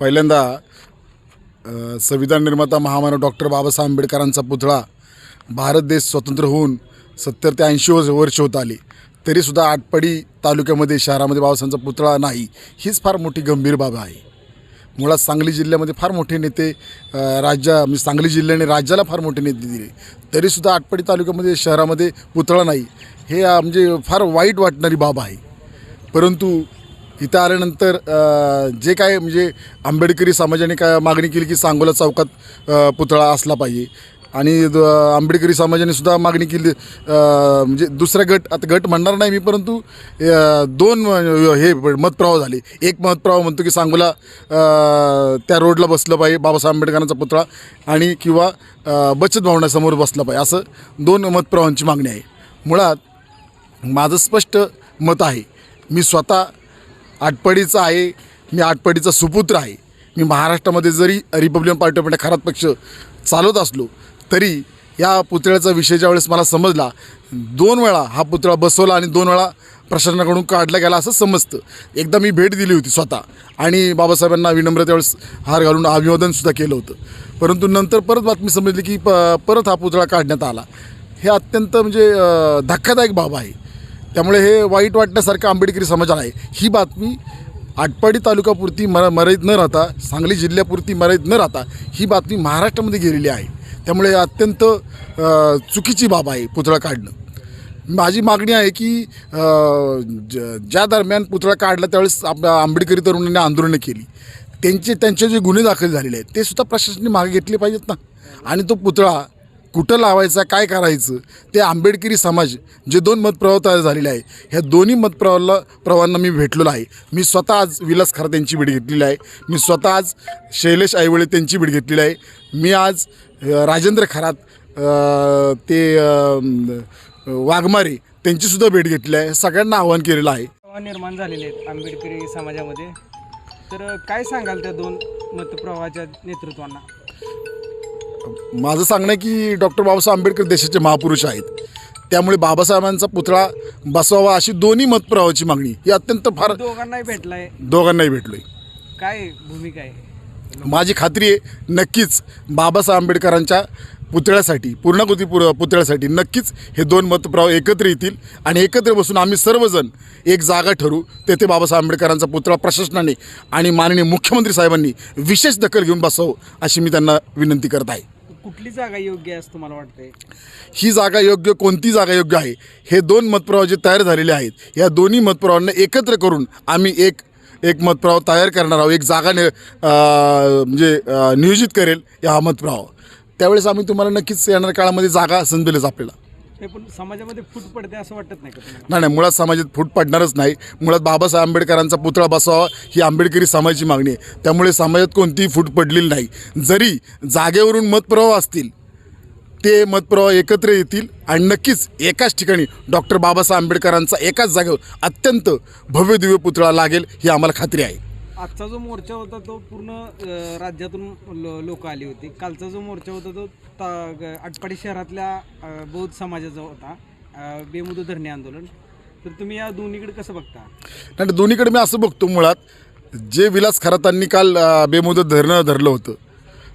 पहिल्यांदा संविधान निर्माता महामानव डॉक्टर बाबासाहेब आंबेडकरांचा पुतळा भारत देश स्वतंत्र होऊन सत्तर ते ऐंशी वर्ष वर्ष होत आली. तरीसुद्धा आटपाडी तालुक्यामध्ये शहरामध्ये बाबासाहेबांचा पुतळा नाही हीच फार मोठी गंभीर बाब आहे. मुळात सांगली जिल्ह्यामध्ये फार मोठे नेते राज्या म्हणजे सांगली जिल्ह्याने राज्याला फार मोठे नेते दिले. तरीसुद्धा आटपाडी तालुक्यामध्ये शहरामध्ये पुतळा नाही हे म्हणजे फार वाईट वाटणारी बाब आहे. परंतु इथं आल्यानंतर जे काय म्हणजे आंबेडकरी समाजाने काय मागणी केली की सांगोला चौकात पुतळा असला पाहिजे. आणि द- आंबेडकरी समाजाने सुद्धा मागणी केली म्हणजे दुसरा गट आता गट म्हणणार नाही मी परंतु दोन हे मतप्रवाह झाले. एक मतप्रवाह म्हणतो की सांगोला त्या रोडला बसलं पाहिजे बाबासाहेब आंबेडकरांचा पुतळा आणि किंवा बचत भवनासमोर बसलं पाहिजे. असं दोन मतप्रवाहांची मागणी आहे. मुळात माझं स्पष्ट मत आहे मी स्वतः आटपाडीचा आहे मी आटपाडीचा सुपुत्र आहे. मी महाराष्ट्रामध्ये जरी Republican Party of India Kharat पक्ष चालवत असलो तरी या पुतळ्याचा विषय ज्यावेळेस मला समजला दोन वेळा हा पुतळा बसवला आणि दोन वेळा प्रशासनाकडून काढला गेला असं समजतं. एकदा मी भेट दिली होती स्वतः आणि बाबासाहेबांना विनम्र त्यावेळेस हार घालून अभिवादनसुद्धा केलं होतं. परंतु नंतर परत बातमी समजली की प परत हा पुतळा काढण्यात आला. हे अत्यंत म्हणजे धक्कादायक बाब आहे. त्यामुळे हे वाईट वाटण्यासारखं आंबेडकरी समाजाला आहे. ही बातमी आटपाडी तालुक्यापुरती मर मर्यादित न राहता सांगली जिल्ह्यापुरती मर्यादित न राहता ही बातमी महाराष्ट्रामध्ये गेलेली आहे. त्यामुळे अत्यंत चुकीची बाब आहे पुतळा काढणं. माझी मागणी आहे की ज ज्या दरम्यान पुतळा काढला त्यावेळेस आप आंबेडकरी तरुणांनी आंदोलनं केली. त्यांचे त्यांचे जे गुन्हे दाखल झालेले आहेत ते सुद्धा प्रशासनाने मागे घेतले पाहिजेत ना. आणि तो पुतळा कुठं लावायचा काय करायचं ते आंबेडकरी समाज जे दोन मतप्रवाह तयार झालेले आहे ह्या दोन्ही मतप्रवाहाला प्रवाहांना मी भेटलेलो आहे. मी स्वतः आज विलास खरा त्यांची भेट घेतलेली आहे. मी स्वतः आज शैलेश आईवळे त्यांची भेट घेतलेली आहे. मी आज राजेंद्र खरात ते वाघमारे त्यांचीसुद्धा भेट घेतली आहे. सगळ्यांना आवाहन केलेलं आहे. निर्माण झालेले आहेत आंबेडकरी समाजामध्ये. तर काय सांगाल त्या दोन मतप्रवाहाच्या नेतृत्वांना? माझं सांगणं आहे की डॉक्टर बाबासाहेब आंबेडकर देशाचे महापुरुष आहेत. त्यामुळे बाबासाहेबांचा पुतळा बसवावा अशी दोन्ही मतप्रवाहाची मागणी ही अत्यंत फार दोघांनाही भेटलाय. दोघांनाही भेटलो आहे काय भूमिका आहे? माझी खात्री आहे नक्कीच बाबासाहेब आंबेडकरांच्या पुतळ्यासाठी पूर्णाकृती पुर पुतळ्यासाठी नक्कीच हे दोन मतप्रवाह एकत्र येतील आणि एकत्र बसून आम्ही सर्वजण एक जागा ठरू तेथे बाबासाहेब आंबेडकरांचा पुतळा प्रशासनाने आणि माननीय मुख्यमंत्री साहेबांनी विशेष दखल घेऊन बसावं अशी मी त्यांना विनंती करत आहे. कुठली जागा योग्य आहे असं तुम्हाला वाटतंय? ही जागा योग्य कोणती जागा योग्य आहे? हे दोन मतप्रवाह जे तयार झालेले आहेत या दोन्ही मतप्रवाहांना एकत्र करून आम्ही एक एक मतप्रवाह तयार करणार आहोत एक जागा नि म्हणजे नियोजित करेल या हा मतप्रवाह. त्यावेळेस आम्ही तुम्हाला नक्कीच येणाऱ्या काळामध्ये जागा समजेलच आपल्याला. ते पण समाजामध्ये फूट पडते असं वाटत नाही का नाही नाही मुळात समाजात फूट पडणारच नाही. मुळात बाबासाहेब आंबेडकरांचा पुतळा बसावा ही आंबेडकरी समाजाची मागणी आहे. त्यामुळे समाजात कोणतीही फूट पडलेली नाही. जरी जागेवरून मतप्रवाह असतील ते मतप्रवाह एकत्र येतील आणि नक्कीच एकाच ठिकाणी डॉक्टर बाबासाहेब आंबेडकरांचा एकाच जागेवर अत्यंत भव्य दिव्य पुतळा लागेल ही आम्हाला खात्री आहे. आजचा जो मोर्चा होता तो पूर्ण राज्यातून लोक आली होती. कालचा जो मोर्चा होता तो ता- ग- आटपाडी शहरातल्या बौद्ध समाजाचा होता. बेमुदू धरणे आंदोलन. तर तुम्ही या दोन्हीकडे कसं बघता? आणि दोन्हीकडे मी असं बघतो मुळात. जे विलास खरातांनी काल बेमुदत धरणं धरलं होतं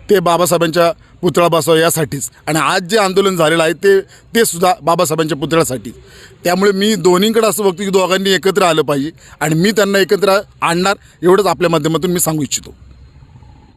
ते बाबासाहेबांच्या पुतळा बसवा यासाठीच. आणि आज जे आंदोलन झालेलं आहे ते ते सुद्धा बाबासाहेबांच्या पुतळ्यासाठी. त्यामुळे मी दोन्हीकडे असं बघतो की दोघांनी एकत्र आलं पाहिजे आणि मी त्यांना एकत्र आणणार एवढंच आपल्या माध्यमातून मी सांगू इच्छितो.